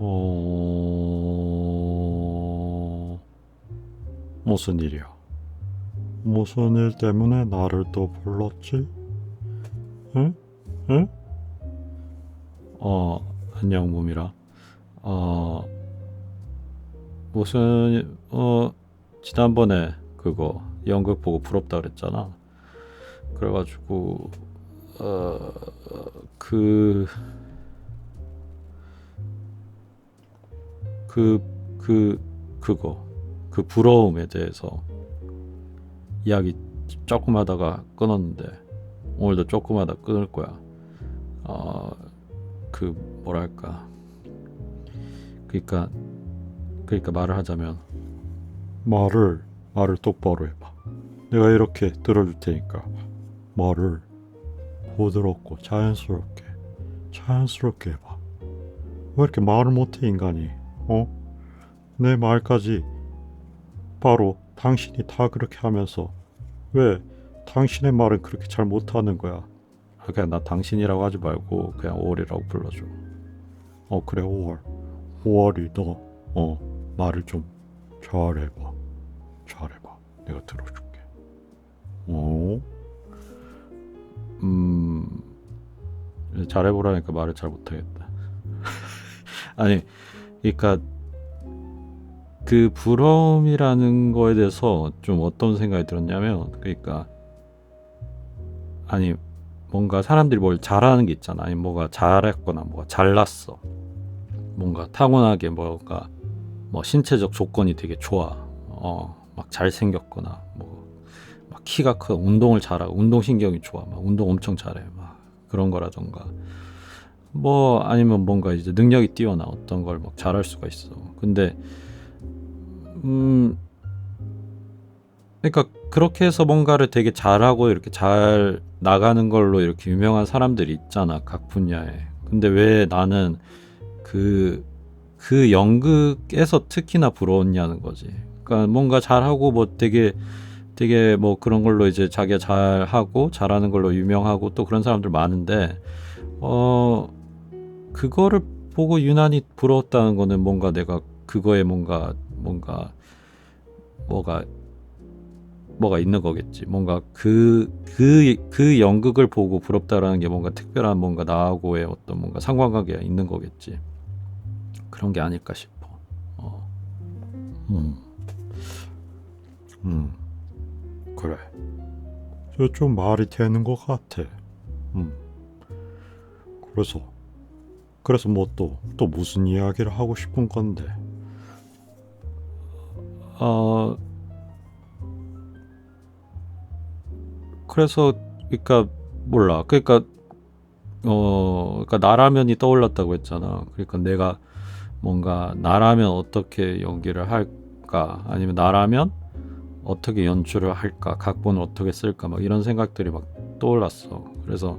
어... 무슨 일이야? 무슨 일 때문에 나를 또 불렀지? 응? 응? 어, 안녕, 무미라. 어, 무슨, 어, 지난번에 그거 연극 보고 부럽다 그랬잖아. 그래가지고, 어, 그, 그, 그, 그거, 그 부러움에 대해서 이야기 조금 하다가 끊었는데, 오늘도 조금 하다 끊을 거야. 어, 그, 뭐랄까. 그니까, 그니까 말을 하자면, 말을, 말을 똑바로 해봐. 내가 이렇게 들어줄 테니까, 말을 부드럽고 자연스럽게, 자연스럽게 해봐. 왜 이렇게 말을 못해, 인간이? 어? 내 말까지 바로 당신이 다 그렇게 하면서 왜 당신의 말은 그렇게 잘 못하는 거야? 아, 그냥 나 당신이라고 하지 말고 그냥 5월이라고 불러줘. 어 그래 5월. 5월이 너 어 말을 좀 잘해봐. 잘해봐. 내가 들어줄게. 어? 음 잘해보라니까 말을 잘 못하겠다. 아니 그러니까 그 부러움이라는 거에 대해서 좀 어떤 생각이 들었냐면 그러니까 아니 뭔가 사람들이 뭘 잘하는 게 있잖아. 아니 뭐가 잘했거나 뭐가 잘났어. 뭔가 타고나게 뭐가 뭐 신체적 조건이 되게 좋아. 어 막 잘생겼거나 뭐 막 키가 커. 운동을 잘하고 운동신경이 좋아. 막 운동 엄청 잘해. 막 그런 거라던가 뭐 아니면 뭔가 이제 능력이 뛰어나 어떤 걸 막 잘할 수가 있어. 근데 음 그러니까 그렇게 해서 뭔가를 되게 잘하고 이렇게 잘 나가는 걸로 이렇게 유명한 사람들이 있잖아 각 분야에. 근데 왜 나는 그그 연극에서 특히나 부러웠냐는 거지. 그러니까 뭔가 잘하고 뭐 되게 되게 뭐 그런 걸로 이제 자기가 잘하고 잘하는 걸로 유명하고 또 그런 사람들 많은데 어 그거를 보고 유난히 부러웠다는 거는 뭔가 내가 그거에 뭔가 뭔가 뭐가 뭐가 있는 거겠지. 뭔가 그 그 그 연극을 보고 부럽다라는 게 뭔가 특별한 뭔가 나하고의 어떤 뭔가 상관관계가 있는 거겠지. 그런 게 아닐까 싶어. 어. 음. 음. 그래. 저좀 말이 되는 것 같아. 음. 그래서 그래서 뭐또또 무슨 이야기를 하고 싶은 건데? 어 그래서 그러니까 몰라. 그러니까 어 그러니까 나라면이 떠올랐다고 했잖아. 그러니까 내가 뭔가 나라면 어떻게 연기를 할까? 아니면 나라면 어떻게 연출을 할까? 각본을 어떻게 쓸까? 막 이런 생각들이 막 떠올랐어. 그래서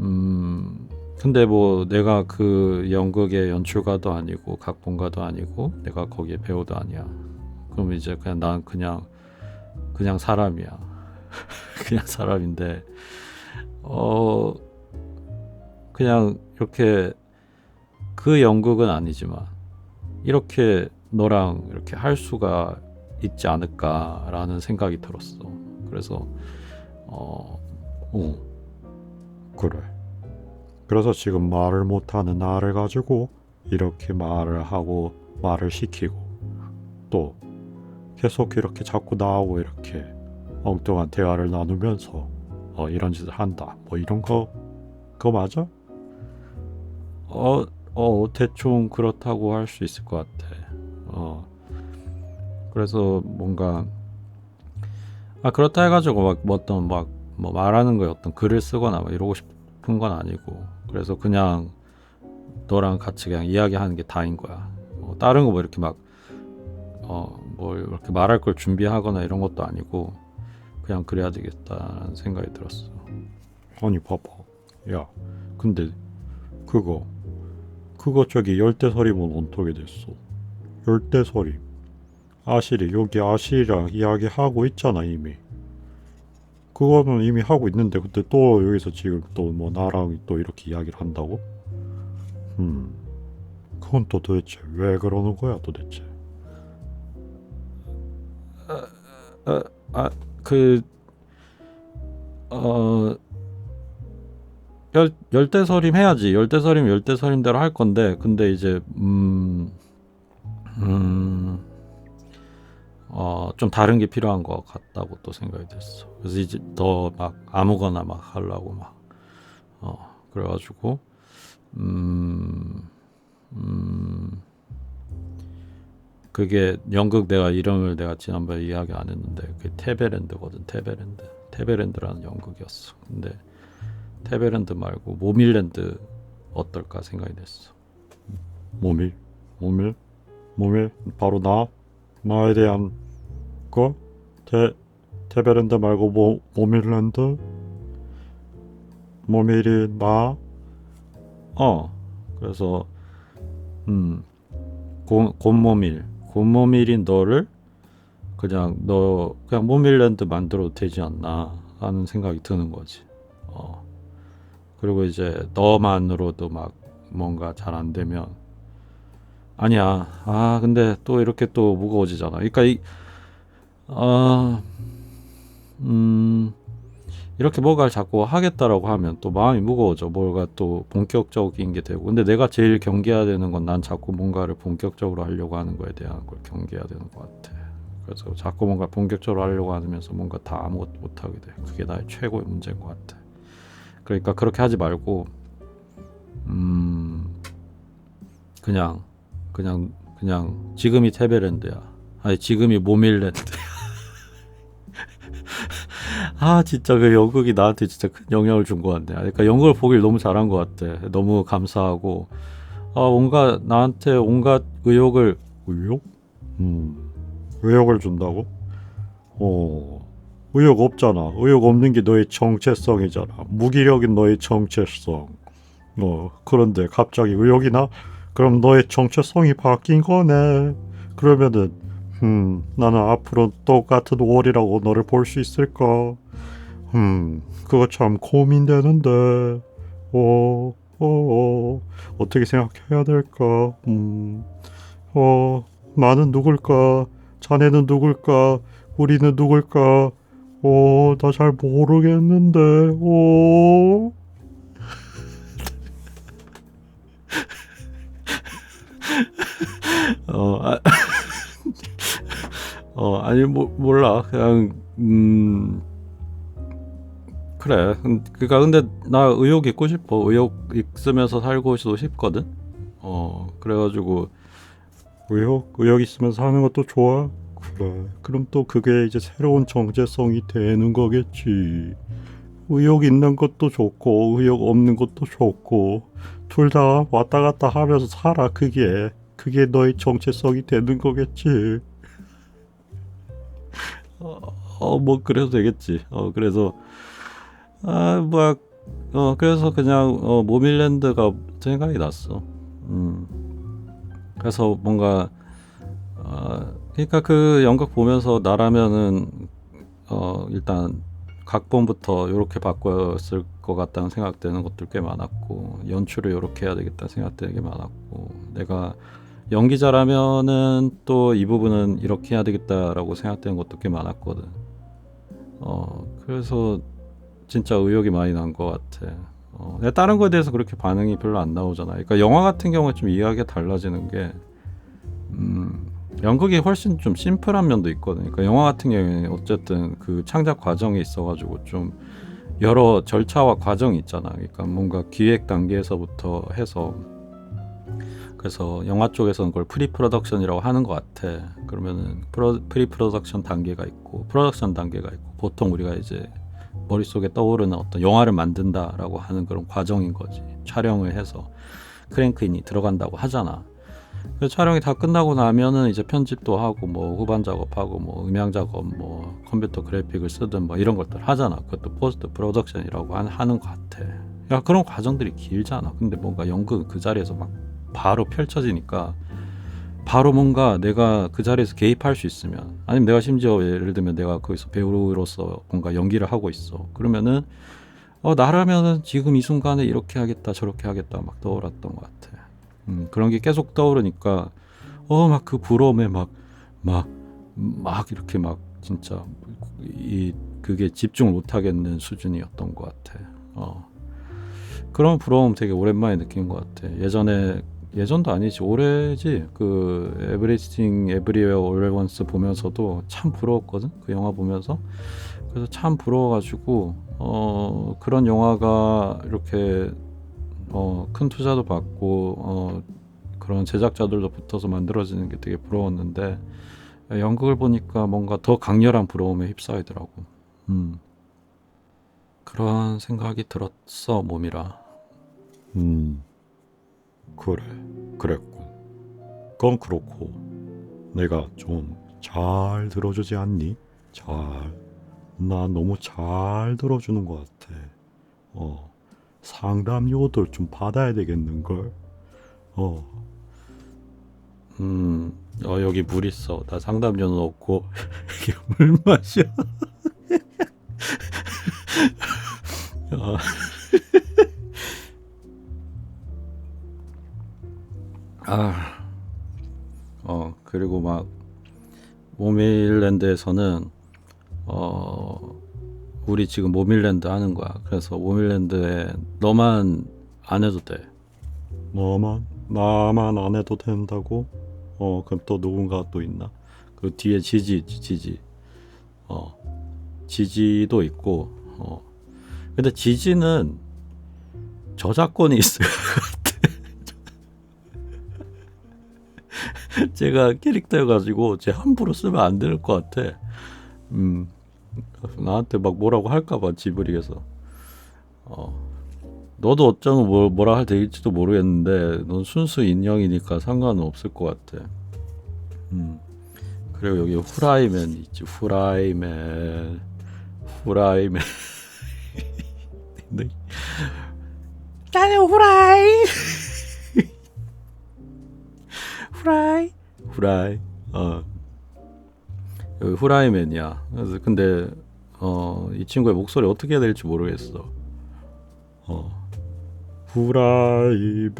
음 근데 뭐 내가 그 연극의 연출가도 아니고 각본가도 아니고 내가 거기에 배우도 아니야. 그럼 이제 그냥 난 그냥 그냥 사람이야. 그냥 사람인데 어 그냥 이렇게 그 연극은 아니지만 이렇게 너랑 이렇게 할 수가 있지 않을까라는 생각이 들었어. 그래서 어, 어 그래. 그래서 지금 말을 못하는 나를 가지고 이렇게 말을 하고 말을 시키고 또 계속 이렇게 자꾸 나하고 이렇게 엉뚱한 대화를 나누면서 어, 이런 짓을 한다. 뭐 이런 거 그거 맞아? 어, 어 대충 그렇다고 할 수 있을 것 같아. 어 그래서 뭔가 아 그렇다 해가지고 막 뭐 어떤 막 뭐 말하는 거에 어떤 글을 쓰거나 막 이러고 싶은 건 아니고 그래서 그냥 너랑 같이 그냥 이야기하는 게 다인 거야. 뭐 다른 거 뭐 이렇게 막 어 뭐 이렇게 말할 걸 준비하거나 이런 것도 아니고 그냥 그래야 되겠다는 생각이 들었어. 아니 봐봐. 야, 근데 그거 그거 저기 열대서리문 어떻게 됐어? 열대서리 아실이 여기 아실이랑 이야기하고 있잖아 이미. 그거는 이미 하고 있는데 근데 또 여기서 지금 또 뭐 나랑 또 이렇게 이야기를 한다고? 음 그건 또 도대체 왜 그러는 거야 도대체? 그, 어, 열, 열대서림 해야지. 열대서림, 열대서림대로 할 건데, 근데 이제, 음, 음, 어, 좀 다른 게 필요한 것 같다고 또 생각이 됐어. 그래서 이제 더 막 아무거나 막 하려고 막, 어, 그래가지고, 음, 음, 그게 연극 내가 이름을 내가 지난번에 이야기 안 했는데 그게 테베랜드거든 테베랜드. 테베랜드라는 연극이었어. 근데 테베랜드 말고 모밀랜드 어떨까 생각이 됐어. 모밀, 모밀, 모밀 바로 나 나에 대한 거? 테, 테베랜드 말고 모, 모밀랜드? 모밀이 나? 어 그래서 음 곰, 곰모밀. 곰모밀인 너를 그냥 너 그냥 모밀랜드 만들어도 되지 않나 하는 생각이 드는 거지. 어. 그리고 이제 너만으로도 막 뭔가 잘 안 되면 아니야 아 근데 또 이렇게 또 무거워지잖아 그러니까 이어음 이렇게 뭔가를 자꾸 하겠다라고 하면 또 마음이 무거워져. 뭔가 또 본격적인 게 되고. 근데 내가 제일 경계해야 되는 건 난 자꾸 뭔가를 본격적으로 하려고 하는 거에 대한 걸 경계해야 되는 것 같아. 그래서 자꾸 뭔가 본격적으로 하려고 하면서 뭔가 다 아무것도 못 하게 돼. 그게 나의 최고의 문제인 것 같아. 그러니까 그렇게 하지 말고, 음, 그냥, 그냥, 그냥 지금이 테베랜드야. 아니 지금이 모밀랜드야. 아 진짜 그 연극이 나한테 진짜 큰 영향을 준 것 같네. 그러니까 연극을 보길 너무 잘한 것 같아. 너무 감사하고 아 뭔가 나한테 온갖 의욕을 의욕? 음 의욕을 준다고? 어 의욕 없잖아. 의욕 없는 게 너의 정체성이잖아. 무기력인 너의 정체성. 어 그런데 갑자기 의욕이 나? 그럼 너의 정체성이 바뀐 거네. 그러면은 음 나는 앞으로 똑같은 월이라고 너를 볼 수 있을까? 음 그거 참 고민되는데. 어, 어, 어, 어떻게 생각해야 될까? 음, 어, 나는 누굴까? 자네는 누굴까? 우리는 누굴까? 어, 나 잘 모르겠는데, 어. 어, 아, 어 아니 뭐 몰라 그냥 음 그래 근- 그러니까 근데 나 의욕 있고 싶어 의욕 있으면서 살고 싶거든 어 그래가지고 의욕, 의욕 있으면서 하는 것도 좋아? 그래. 그럼 또 그게 이제 새로운 정체성이 되는 거겠지. 의욕 있는 것도 좋고, 의욕 없는 것도 좋고, 둘 다 왔다 갔다 하면서 살아, 그게. 그게 너의 정체성이 되는 거겠지. 어뭐 그래도 되겠지. 어 그래서 아 뭐 어 그래서 그냥 어 모밀랜드가 생각이 났어. 음. 그래서 뭔가 어 그러니까 그 연극 보면서 나라면은 어 일단 각본부터 이렇게 바꿨을 것 같다는 생각되는 것들 꽤 많았고 연출을 이렇게 해야 되겠다 생각되는 게 많았고 내가 연기자라면은 또 이 부분은 이렇게 해야 되겠다라고 생각되는 것도 꽤 많았거든. 어 그래서 진짜 의욕이 많이 난 것 같아. 어, 내가 다른 거에 대해서 그렇게 반응이 별로 안 나오잖아. 그러니까 영화 같은 경우에 좀 이야기가 달라지는 게 음, 연극이 훨씬 좀 심플한 면도 있거든. 그러니까 영화 같은 경우에 어쨌든 그 창작 과정에 있어가지고 좀 여러 절차와 과정이 있잖아. 그러니까 뭔가 기획 단계에서부터 해서 그래서 영화 쪽에서는 그걸 프리 프로덕션이라고 하는 것 같아. 그러면은 프로, 프리 프로덕션 단계가 있고 프로덕션 단계가 있고 보통 우리가 이제 머릿속에 떠오르는 어떤 영화를 만든다라고 하는 그런 과정인 거지. 촬영을 해서 크랭크인이 들어간다고 하잖아. 그 촬영이 다 끝나고 나면은 이제 편집도 하고 뭐 후반 작업하고 뭐 음향 작업 뭐 컴퓨터 그래픽을 쓰든 뭐 이런 것들 하잖아. 그것도 포스트 프로덕션이라고 한- 하는 것 같아. 야 그런 과정들이 길잖아. 근데 뭔가 연극은 그 자리에서 막 바로 펼쳐지니까 바로 뭔가 내가 그 자리에서 개입할 수 있으면 아니면 내가 심지어 예를 들면 내가 거기서 배우로서 뭔가 연기를 하고 있어 그러면은 어 나라면은 지금 이 순간에 이렇게 하겠다 저렇게 하겠다 막 떠올랐던 것 같아 음, 그런 게 계속 떠오르니까 어 막 그 부러움에 막 막 막 이렇게 막 진짜 이 그게 집중을 못 하겠는 수준이었던 것 같아. 어. 그런 부러움 되게 오랜만에 느낀 것 같아. 예전에 예전도 아니지. 올해지 그 에브리띵 에브리웨어 올 원스 보면서도 참 부러웠거든? 그 영화 보면서. 그래서 참 부러워가지고 어 그런 영화가 이렇게 어 큰 투자도 받고 어 그런 제작자들도 붙어서 만들어지는 게 되게 부러웠는데 연극을 보니까 뭔가 더 강렬한 부러움에 휩싸이더라고. 음. 그런 생각이 들었어 몸이라. 음, 그래, 그랬군. 그건 그렇고, 내가 좀 잘 들어주지 않니? 잘. 나 너무 잘 들어주는 것 같아. 어, 상담료들 좀 받아야 되겠는걸? 어, 음, 어, 여기 물 있어. 나 상담료는 없고 이게 물 마셔. 어. 아, 어 그리고 막 모밀랜드에서는 어 우리 지금 모밀랜드 하는 거야. 그래서 모밀랜드에 너만 안 해도 돼. 너만, 나만 안 해도 된다고? 어, 그럼 또 누군가 또 있나? 그 뒤에 지지 있지, 지지 어 지지도 있고 어 근데 지지는 저작권이 있어요 제가 캐릭터 가지고 제 함부로 쓰면 안 될 것 같아. 음 나한테 막 뭐라고 할까봐 지브리에서. 어 너도 어쩌면 뭐, 뭐라 할 될지도 모르겠는데 넌 순수 인형이니까 상관은 없을 것 같아. 음 그리고 여기 후라이맨 있지. 후라이맨. 후라이맨. 네. 나는 후라이. 후라이 후라이 어 여기 후라이맨이야 그래서 근데 어 이 친구의 목소리 어떻게 해야 될지 모르겠어 어 후라이팬.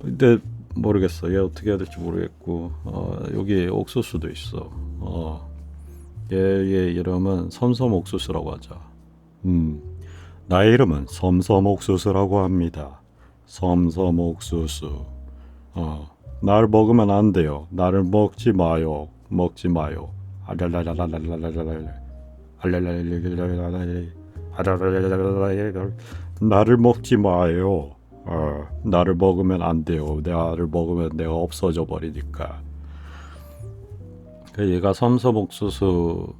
근데 모르겠어. 얘 어떻게 해야 될지 모르겠고 어, 여기 옥수수도 있어. 어, 얘의 이름은 섬섬 옥수수라고 하자. 음, 나의 이름은 섬섬옥수수라고 합니다. 섬섬옥수수. 어, 날 먹으면 안 돼요. 나를 먹지 마요. 먹지 마요. 나를 먹지 마요. 어, 나를 먹으면 안 돼요. 나를 먹으면 내가 없어져 버리니까. 그 얘가 섬서복수수라고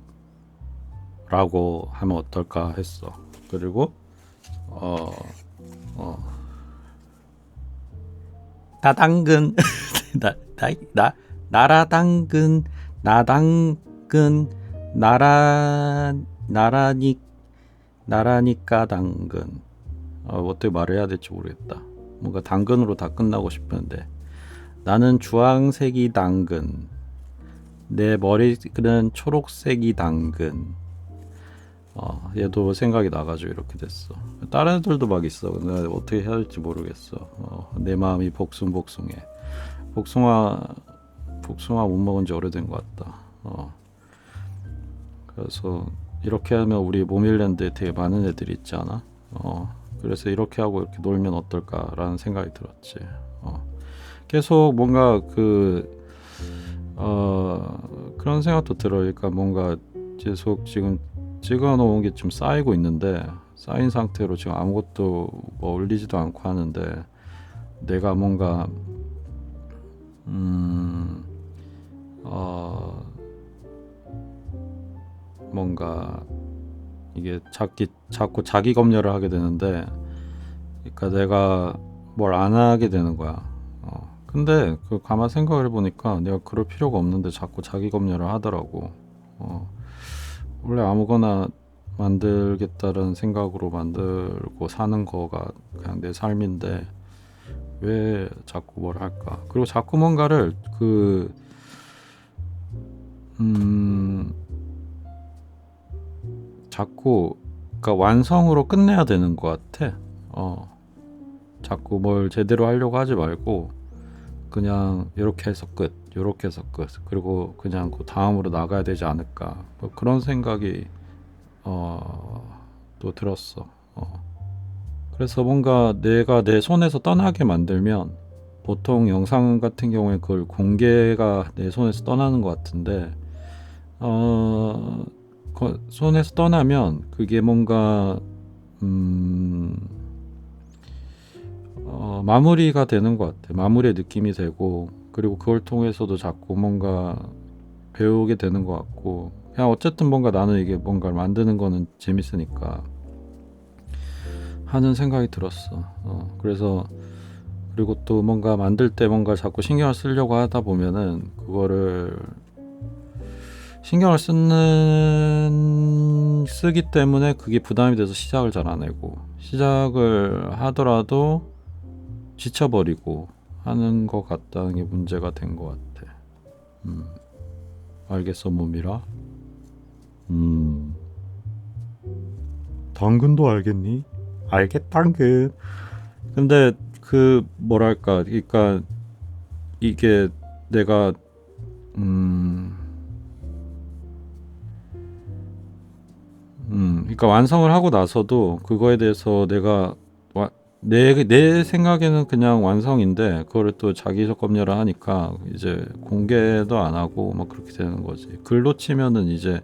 하면 어떨까 했어. 그리고 어, 어. 나당근. 나나 나라당근 나당근 나라 나라니 나라니까 당근. 어, 어떻게 말을 해야 될지 모르겠다. 뭔가 당근으로 다 끝나고 싶은데. 나는 주황색이 당근. 내 머리는 초록색이 당근 어, 얘도 생각이 나가지고 이렇게 됐어. 다른 애들도 막 있어. 근데 어떻게 해야 할지 모르겠어. 어, 내 마음이 복숭복숭해. 복숭아 복숭아 못 먹은 지 오래된 것 같다. 어. 그래서 이렇게 하면 우리 모밀랜드에 되게 많은 애들이 있지 않아? 어. 그래서 이렇게 하고 이렇게 놀면 어떨까라는 생각이 들었지. 어. 계속 뭔가 그 어, 그런 생각도 들어. 그러니까 뭔가 계속 지금 찍어 놓은 게 좀 쌓이고 있는데 쌓인 상태로 지금 아무것도 뭐 올리지도 않고 하는데 내가 뭔가 음, 어, 뭔가 이게 자기 자꾸 자기 검열을 하게 되는데 그러니까 내가 뭘 안 하게 되는 거야. 어. 근데 그 가만 생각을 해보니까 내가 그럴 필요가 없는데 자꾸 자기 검열을 하더라고. 어. 원래 아무거나 만들겠다는 생각으로 만들고 사는 거가 그냥 내 삶인데 왜 자꾸 뭘 할까? 그리고 자꾸 뭔가를 그 음, 자꾸 그러니까 완성으로 끝내야 되는 것 같아. 어. 자꾸 뭘 제대로 하려고 하지 말고 그냥 이렇게 해서 끝, 이렇게 해서 끝. 그리고 그냥 그 다음으로 나가야 되지 않을까. 뭐 그런 생각이 어, 또 들었어. 어. 그래서 뭔가 내가 내 손에서 떠나게 만들면 보통 영상 같은 경우에 그걸 공개가 내 손에서 떠나는 것 같은데 어, 거- 손에서 떠나면 그게 뭔가 음, 어, 마무리가 되는 것 같아. 마무리의 느낌이 되고 그리고 그걸 통해서도 자꾸 뭔가 배우게 되는 것 같고 그냥 어쨌든 뭔가 나는 이게 뭔가를 만드는 거는 재밌으니까 하는 생각이 들었어. 어, 그래서 그리고 또 뭔가 만들 때 뭔가 자꾸 신경을 쓰려고 하다 보면은 그거를 신경을 쓰는 쓰기 때문에 그게 부담이 돼서 시작을 잘 안 하고 시작을 하더라도 지쳐버리고 하는 것 같다는 게 문제가 된 것 같아. 음. 알겠어, 몸이라. 음. 당근도 알겠니? 알겠 당근. 근데 그 뭐랄까, 그러니까 이게 내가 음, 음, 그러니까 완성을 하고 나서도 그거에 대해서 내가 와, 내, 내 생각에는 그냥 완성인데 그거를 또 자기적 검열을 하니까 이제 공개도 안 하고 막 그렇게 되는 거지. 글로 치면은 이제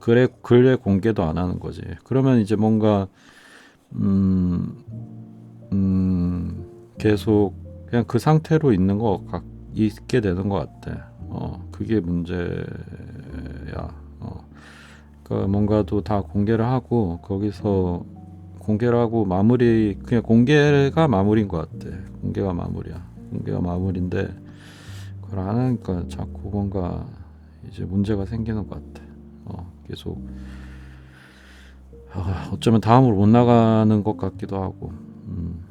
글의 글의 공개도 안 하는 거지. 그러면 이제 뭔가 음, 음, 계속 그냥 그 상태로 있는 거 같, 있게 되는 것 같아. 어, 그게 문제야. 어. 그러니까 뭔가도 다 공개를 하고 거기서 공개를 하고 마무리 그냥 공개가 마무리인 것 같아. 공개가 마무리야. 공개가 마무리인데 그걸 안 하니까 자꾸 뭔가 이제 문제가 생기는 것 같아. 어, 계속 아, 어쩌면 다음으로 못 나가는 것 같기도 하고 음,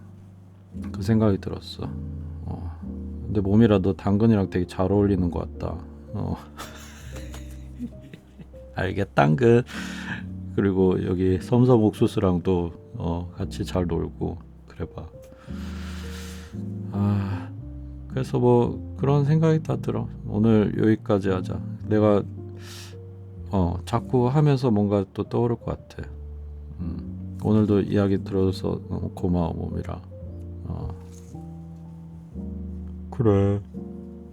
그 생각이 들었어. 어, 근데 몸이라도 당근이랑 되게 잘 어울리는 것 같다. 어. 알겠 당근. 그리고 여기 섬섬 옥수수랑도 어, 같이 잘 놀고 그래봐. 아 그래서 뭐 그런 생각이 다 들어. 오늘 여기까지 하자. 내가 어 자꾸 하면서 뭔가 또 떠오를 것 같아. 음, 오늘도 이야기 들어줘서 너무 고마워 몸이라. 어, 그래.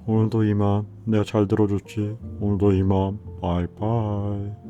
오늘도 이만. 내가 잘 들어줬지. 오늘도 이만. 바이바이.